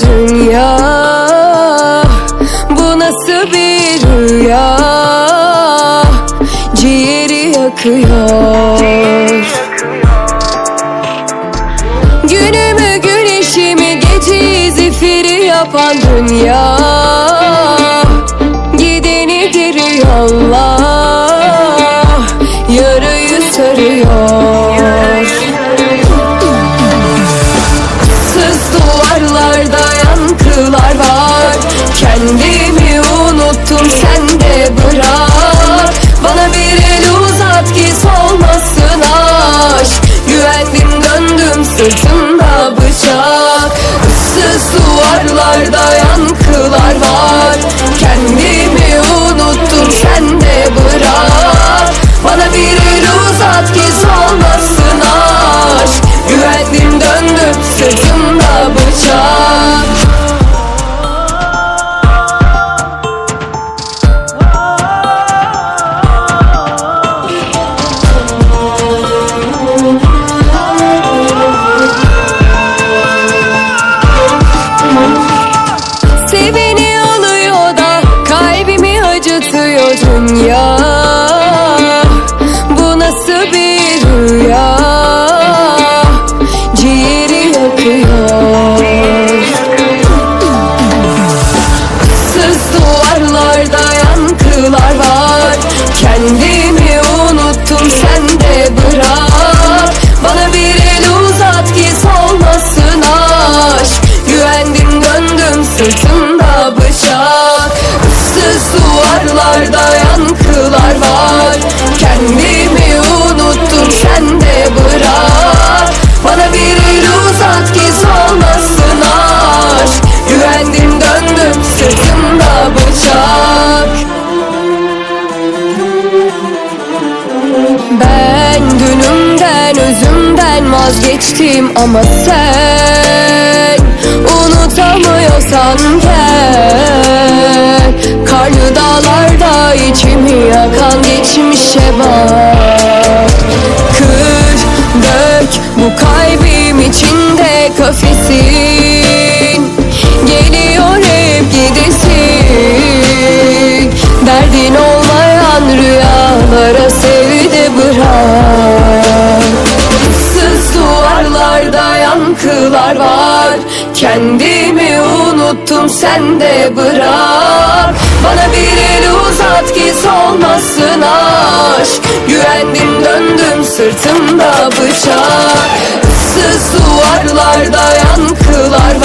dünya Bu nasıl bir rüya Ciğeri yakıyor, Ciğeri. Günümü güneşimi geceyi zifiri yapan dünya sen de bırak. Bana bir el uzat ki solmasın aşk. Güvendim döndüm sırtımda yankılar var. Kendimi unuttum sen de bırak. Bana bir el uzat ki solmasın aşk. Güvendim döndüm sırtımda bıçak. Ben dünümden özümden vazgeçtim ama sen Unutamıyorsan gel kafesin. Geliyor hep gidesin. Derdin olmayan rüyalara sevde bırak. Sız duvarlarda yankılar var. Kendimi unuttum sen de bırak. Bana bir el uzat ki solmasın aşk. Güvendim döndüm sırtımda bıçak duvarlarda yankılar